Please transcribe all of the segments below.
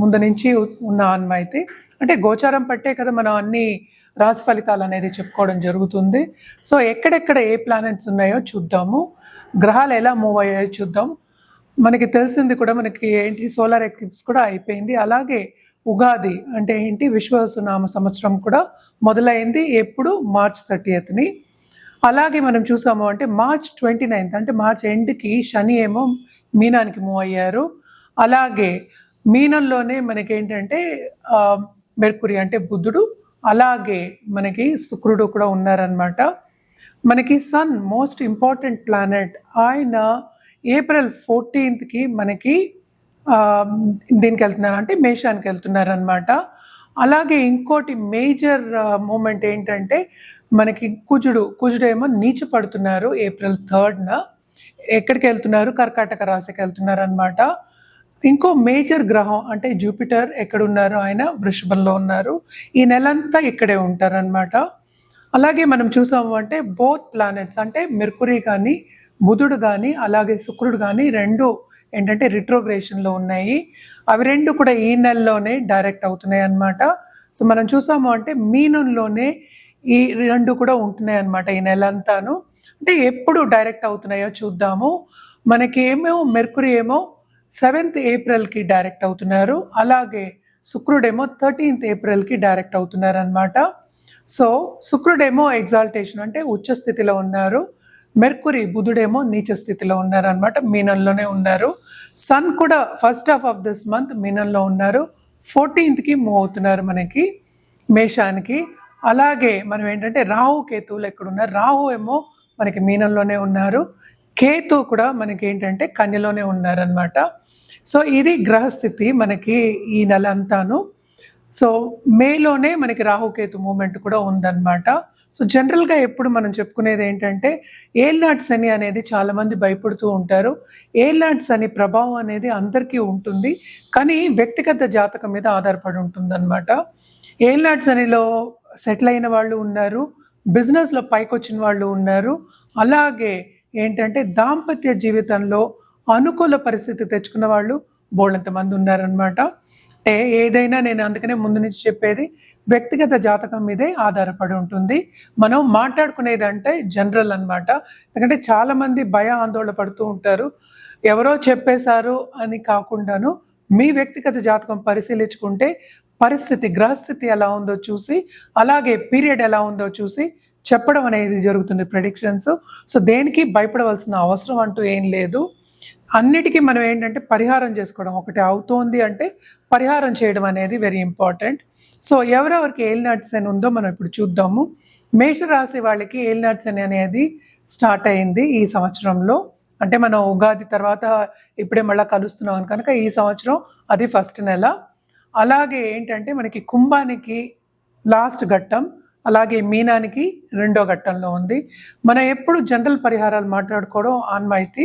ముందు నుంచి ఉన్న ఆన్మైతే అంటే గోచారం పట్టే కదా మనం అన్ని రాశి ఫలితాలు అనేది చెప్పుకోవడం జరుగుతుంది. సో ఎక్కడెక్కడ ఏ ప్లానెట్స్ ఉన్నాయో చూద్దాము. గ్రహాలు ఎలా మూవ్ అయ్యాయో చూద్దాం. మనకి తెలిసింది కూడా మనకి ఏంటి? సోలార్ ఎక్లిప్స్ కూడా అయిపోయింది. అలాగే ఉగాది అంటే ఏంటి? విశ్వసునామ సంవత్సరం కూడా మొదలైంది. ఎప్పుడు? మార్చ్ థర్టీయత్ని అలాగే మనం చూసాము అంటే మార్చ్ ట్వంటీ నైన్త్ అంటే మార్చ్ ఎండ్కి శని ఏమో మీనానికి మూవ్ అయ్యారు. అలాగే మీనంలోనే మనకి ఏంటంటే మెర్కురి అంటే బుద్ధుడు అలాగే మనకి శుక్రుడు కూడా ఉన్నారనమాట మనకి సన్ మోస్ట్ ఇంపార్టెంట్ ప్లానెట్ ఆయన ఏప్రిల్ ఫోర్టీన్త్కి మనకి దీనికి వెళ్తున్నారు అంటే మేషానికి వెళ్తున్నారనమాట అలాగే ఇంకోటి మేజర్ మూమెంట్ ఏంటంటే మనకి కుజుడు కుజుడు ఏమో నీచ పడుతున్నారు ఏప్రిల్ థర్డ్న. ఎక్కడికి వెళ్తున్నారు? కర్కాటక రాశికి వెళ్తున్నారు అనమాట ఇంకో మేజర్ గ్రహం అంటే జూపిటర్ ఎక్కడున్నారు? ఆయన వృషభంలో ఉన్నారు. ఈ నెలంతా ఇక్కడే ఉంటారనమాట అలాగే మనం చూసాము అంటే బోత్ ప్లానెట్స్ అంటే మెర్కురీ కానీ బుధుడు కానీ అలాగే శుక్రుడు కానీ రెండు ఏంటంటే రిట్రోగ్రేషన్లో ఉన్నాయి. అవి రెండు కూడా ఈ నెలలోనే డైరెక్ట్ అవుతున్నాయి అన్నమాట. సో మనం చూసాము అంటే మీనంలోనే ఈ రెండు కూడా ఉంటున్నాయి అన్నమాట ఈ నెల అంతాను అంటే ఎప్పుడు డైరెక్ట్ అవుతున్నాయో చూద్దాము. మనకి ఏమో మెర్కురీ ఏమో సెవెంత్ ఏప్రిల్కి డైరెక్ట్ అవుతున్నారు. అలాగే శుక్రుడేమో థర్టీన్త్ ఏప్రిల్కి డైరెక్ట్ అవుతున్నారు అనమాట సో శుక్రుడేమో ఎగ్జాల్టేషన్ అంటే ఉచ్చ స్థితిలో ఉన్నారు. మెర్కురీ బుధుడేమో నీచ స్థితిలో ఉన్నారు అనమాట మీనంలోనే ఉన్నారు. సన్ కూడా first half of this month మీనంలో ఉన్నారు. ఫోర్టీన్త్కి మూవ్ అవుతున్నారు మనకి మేషానికి. అలాగే మనం ఏంటంటే రాహు కేతువులు ఎక్కడున్నారు? రాహు ఏమో మనకి మీనంలోనే ఉన్నారు. కేతు కూడా మనకి ఏంటంటే కన్యలోనే ఉన్నారనమాట సో ఇది గ్రహస్థితి మనకి ఈ నెల అంతాను సో మేలోనే మనకి రాహుకేతు మూమెంట్ కూడా ఉందన్నమాట. సో జనరల్గా ఎప్పుడు మనం చెప్పుకునేది ఏంటంటే ఏల్నాట్ శని అనేది చాలామంది భయపడుతూ ఉంటారు. ఏల్నాట్ శని ప్రభావం అనేది అందరికీ ఉంటుంది. కానీ వ్యక్తిగత జాతకం మీద ఆధారపడి ఉంటుందన్నమాట. ఏల్నాట్ శనిలో సెటిల్ అయిన వాళ్ళు ఉన్నారు. బిజినెస్లో పైకొచ్చిన వాళ్ళు ఉన్నారు. అలాగే ఏంటంటే దాంపత్య జీవితంలో అనుకూల పరిస్థితి తెచ్చుకున్న వాళ్ళు బోళ్ళంత మంది ఉన్నారనమాట అంటే ఏదైనా నేను అందుకనే ముందు నుంచి చెప్పేది వ్యక్తిగత జాతకం మీదే ఆధారపడి ఉంటుంది. మనం మాట్లాడుకునేది అంటే జనరల్ అన్నమాట. ఎందుకంటే చాలామంది భయ ఆందోళన పడుతూ ఉంటారు. ఎవరో చెప్పేశారు అని కాకుండాను మీ వ్యక్తిగత జాతకం పరిశీలించుకుంటే పరిస్థితి గ్రహస్థితి ఎలా ఉందో చూసి అలాగే పీరియడ్ ఎలా ఉందో చూసి చెప్పడం అనేది జరుగుతుంది ప్రెడిక్షన్స్ సో దేనికి భయపడవలసిన అవసరం అంటూ ఏం లేదు. అన్నిటికీ మనం ఏంటంటే పరిహారం చేసుకోవడం ఒకటి అవుతోంది అంటే పరిహారం చేయడం అనేది వెరీ ఇంపార్టెంట్ సో ఎవరెవరికి ఏలినాట్స్ అని ఉందో మనం ఇప్పుడు చూద్దాము. మేషరాశి వాళ్ళకి ఏలినాట్స్ అని అనేది స్టార్ట్ అయింది ఈ సంవత్సరంలో. అంటే మనం ఉగాది తర్వాత ఇప్పుడే మళ్ళీ కలుస్తున్నాం కనుక ఈ సంవత్సరం అది ఫస్ట్ నెల. అలాగే ఏంటంటే మనకి కుంభానికి లాస్ట్ ఘట్టం అలాగే మీనానికి రెండో ఘట్టంలో ఉంది. మనం ఎప్పుడు జనరల్ పరిహారాలు మాట్లాడుకోవడం ఆన్మైతి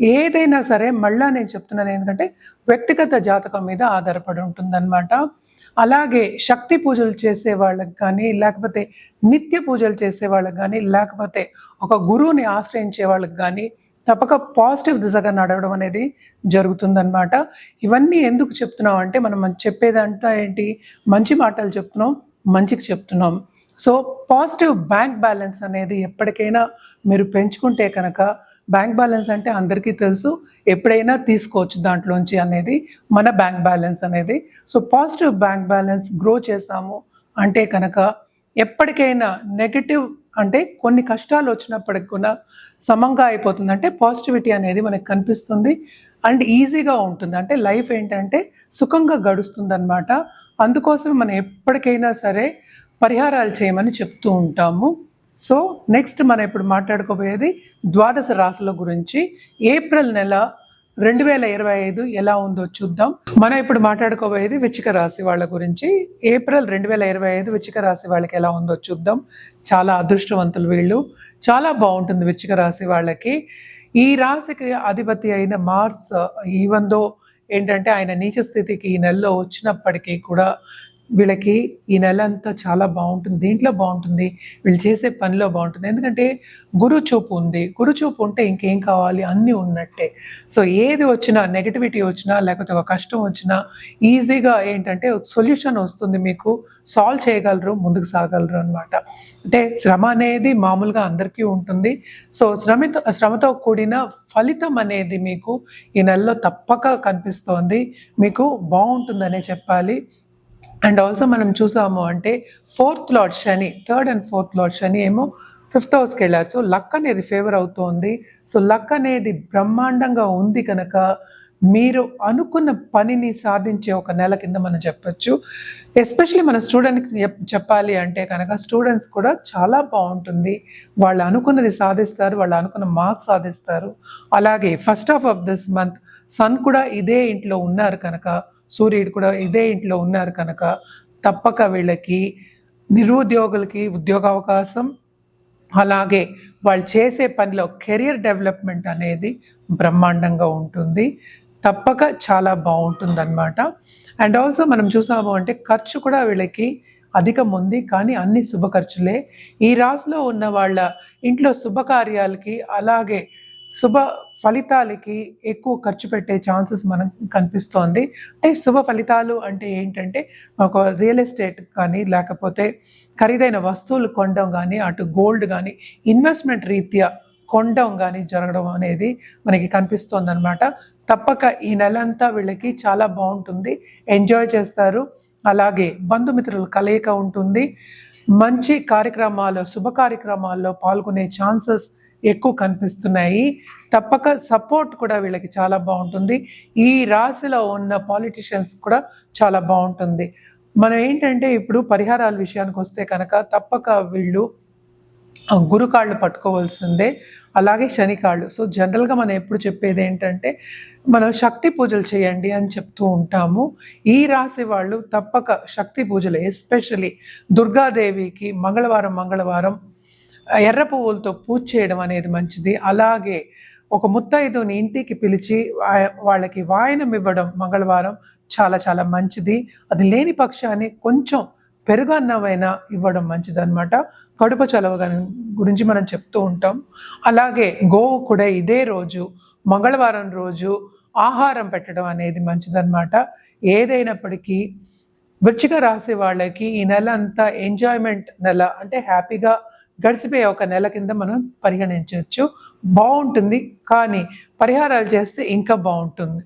ఏదైనా సరే మళ్ళా నేను చెప్తున్నాను ఏంటంటే వ్యక్తిగత జాతకం మీద ఆధారపడి ఉంటుందన్నమాట. అలాగే శక్తి పూజలు చేసే వాళ్ళకి కానీ లేకపోతే నిత్య పూజలు చేసే వాళ్ళకి కానీ లేకపోతే ఒక గురువుని ఆశ్రయించే వాళ్ళకి కానీ తప్పక పాజిటివ్ దిశగా నడవడం అనేది జరుగుతుందన్నమాట. ఇవన్నీ ఎందుకు చెప్తున్నాం అంటే మనం చెప్పేదంతా ఏంటి? మంచి మాటలు చెప్తున్నాం మంచికి చెప్తున్నాం. సో పాజిటివ్ బ్యాంక్ బ్యాలెన్స్ అనేది ఎప్పటికైనా మీరు పెంచుకుంటే కనుక బ్యాంక్ బ్యాలెన్స్ అంటే అందరికీ తెలుసు. ఎప్పుడైనా తీసుకోవచ్చు దాంట్లోంచి అనేది మన బ్యాంక్ బ్యాలెన్స్ అనేది. So positive bank balance grow చేసాము అంటే కనుక ఎప్పటికైనా నెగటివ్ అంటే కొన్ని కష్టాలు వచ్చినప్పటికి కూడా సమంగా అయిపోతుంది. అంటే పాజిటివిటీ అనేది మనకు కనిపిస్తుంది. అండ్ ఈజీగా ఉంటుంది. అంటే లైఫ్ ఏంటంటే సుఖంగా గడుస్తుంది అనమాట అందుకోసం మనం ఎప్పటికైనా సరే పరిహారాలు చేయమని చెప్తూ ఉంటాము. సో నెక్స్ట్ మనం ఇప్పుడు మాట్లాడుకోబోయేది ద్వాదశ రాశుల గురించి. ఏప్రిల్ నెల రెండు వేల ఇరవై ఐదు ఎలా ఉందో చూద్దాం. మనం ఇప్పుడు మాట్లాడుకోబోయేది వృచ్చిక రాశి వాళ్ళ గురించి. ఏప్రిల్ రెండు వేల ఇరవై ఐదు వృచ్చిక రాశి వాళ్ళకి ఎలా ఉందో చూద్దాం. చాలా అదృష్టవంతులు వీళ్ళు. చాలా బాగుంటుంది వృచ్చిక రాశి వాళ్ళకి. ఈ రాశికి అధిపతి అయిన మార్స్ ఈవెందో ఏంటంటే ఆయన నీచ స్థితికి ఈ నెలలో వచ్చినప్పటికీ కూడా వీళ్ళకి ఈ నెల అంతా చాలా బాగుంటుంది. దీంట్లో బాగుంటుంది? వీళ్ళు చేసే పనిలో బాగుంటుంది. ఎందుకంటే గురు చూపు ఉంది. గురు చూపు ఉంటే ఇంకేం కావాలి? అన్నీ ఉన్నట్టే. సో ఏది వచ్చినా నెగటివిటీ వచ్చినా లేకపోతే ఒక కష్టం వచ్చినా ఈజీగా ఏంటంటే సొల్యూషన్ వస్తుంది మీకు. సాల్వ్ చేయగలరు ముందుకు సాగలరు అనమాట అంటే శ్రమ అనేది మామూలుగా అందరికీ ఉంటుంది. సో శ్రమతో శ్రమతో కూడిన ఫలితం అనేది మీకు ఈ నెలలో తప్పక కనిపిస్తోంది. మీకు బాగుంటుందనే చెప్పాలి. అండ్ ఆల్సో మనం చూసాము అంటే fourth lord Shani third and fourth lord శని ఏమో ఫిఫ్త్ హౌస్కి వెళ్ళారు. సో లక్ అనేది ఫేవర్ అవుతోంది. సో లక్ అనేది బ్రహ్మాండంగా ఉంది కనుక మీరు అనుకున్న పనిని సాధించే ఒక నెల కింద మనం చెప్పొచ్చు. ఎస్పెషలీ మన స్టూడెంట్కి చెప్పాలి అంటే కనుక స్టూడెంట్స్ కూడా చాలా బాగుంటుంది. వాళ్ళు అనుకున్నది సాధిస్తారు వాళ్ళు అనుకున్న మార్క్స్ సాధిస్తారు. అలాగే first half of this month sun కూడా ఇదే ఇంట్లో ఉన్నారు కనుక సూర్యుడు కూడా ఇదే ఇంట్లో ఉన్నారు కనుక తప్పక వీళ్ళకి నిరుద్యోగులకి ఉద్యోగ అవకాశం అలాగే వాళ్ళు చేసే పనిలో కెరియర్ డెవలప్మెంట్ అనేది బ్రహ్మాండంగా ఉంటుంది. తప్పక చాలా బాగుంటుంది అనమాట అండ్ ఆల్సో మనం చూసాము అంటే ఖర్చు కూడా వీళ్ళకి అధికం ఉంది కానీ అన్ని శుభ ఖర్చులే. ఈ రాశిలో ఉన్న వాళ్ళ ఇంట్లో శుభకార్యాలకి అలాగే శుభ ఫలితాలకి ఎక్కువ ఖర్చు పెట్టే ఛాన్సెస్ మనకు కనిపిస్తోంది. అంటే శుభ ఫలితాలు అంటే ఏంటంటే ఒక రియల్ ఎస్టేట్ కానీ లేకపోతే ఖరీదైన వస్తువులు కొనడం కానీ అటు గోల్డ్ కానీ ఇన్వెస్ట్మెంట్ రీత్యా కొనడం కానీ జరగడం అనేది మనకి కనిపిస్తోందనమాట తప్పక ఈ నెలంతా వీళ్ళకి చాలా బాగుంటుంది. ఎంజాయ్ చేస్తారు. అలాగే బంధుమిత్రుల కలయిక ఉంటుంది. మంచి కార్యక్రమాల్లో శుభ కార్యక్రమాల్లో పాల్గొనే ఛాన్సెస్ ఎక్కువ కనిపిస్తున్నాయి. తప్పక సపోర్ట్ కూడా వీళ్ళకి చాలా బాగుంటుంది. ఈ రాశిలో ఉన్న పాలిటిషియన్స్ కూడా చాలా బాగుంటుంది. మనం ఏంటంటే ఇప్పుడు పరిహారాల విషయానికి వస్తే కనుక తప్పక వీళ్ళు గురుకాళ్ళు పట్టుకోవాల్సిందే. అలాగే శనికాళ్ళు సో జనరల్గా మనం ఎప్పుడు చెప్పేది ఏంటంటే మనం శక్తి పూజలు చేయండి అని చెప్తూ ఉంటాము. ఈ రాశి వాళ్ళు తప్పక శక్తి పూజలు ఎస్పెషలీ దుర్గాదేవికి మంగళవారం మంగళవారం ఎర్ర పువ్వులతో పూజ చేయడం అనేది మంచిది. అలాగే ఒక ముత్తైదుని ఇంటికి పిలిచి వాళ్ళకి వాయనం ఇవ్వడం మంగళవారం చాలా చాలా మంచిది. అది లేని పక్షాన్ని కొంచెం పెరుగన్నమైనా ఇవ్వడం మంచిది అనమాట చలవ గురించి మనం చెప్తూ ఉంటాం. అలాగే గోవు కూడా ఇదే రోజు మంగళవారం రోజు ఆహారం పెట్టడం అనేది మంచిదన్నమాట. ఏదైనప్పటికీ వృచ్చిక రాశి వాళ్ళకి ఈ నెల అంతా ఎంజాయ్మెంట్ నెల అంటే హ్యాపీగా గడిచిపోయే ఒక నెల కింద మనం పరిగణించవచ్చు. బాగుంటుంది కానీ పరిహారాలు చేస్తే ఇంకా బాగుంటుంది.